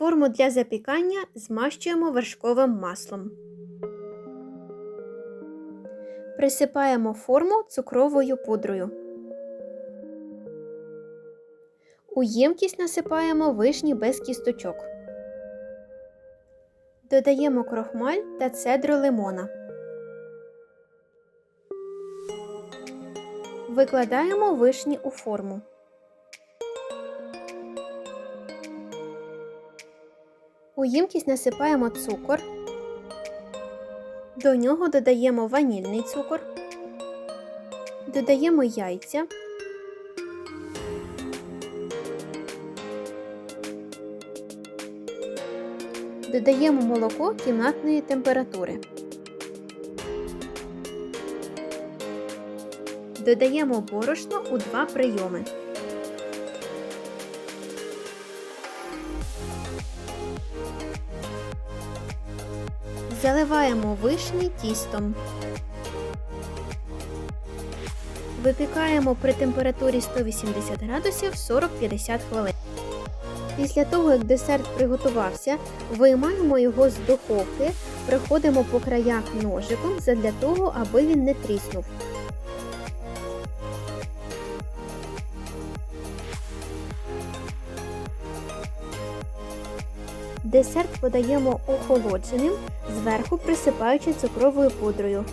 Форму для запікання змащуємо вершковим маслом. Присипаємо форму цукровою пудрою. У ємкість насипаємо вишні без кісточок. Додаємо крохмаль та цедру лимона. Викладаємо вишні у форму. У ємкість насипаємо цукор. До нього додаємо ванільний цукор. Додаємо яйця. Додаємо молоко кімнатної температури. Додаємо борошно у два прийоми. Заливаємо вишні тістом. Випікаємо при температурі 180 градусів 40-50 хвилин. Після того, як десерт приготувався, виймаємо його з духовки, проходимо по краях ножиком задля того, аби він не тріснув. Десерт подаємо охолодженим, зверху присипаючи цукровою пудрою.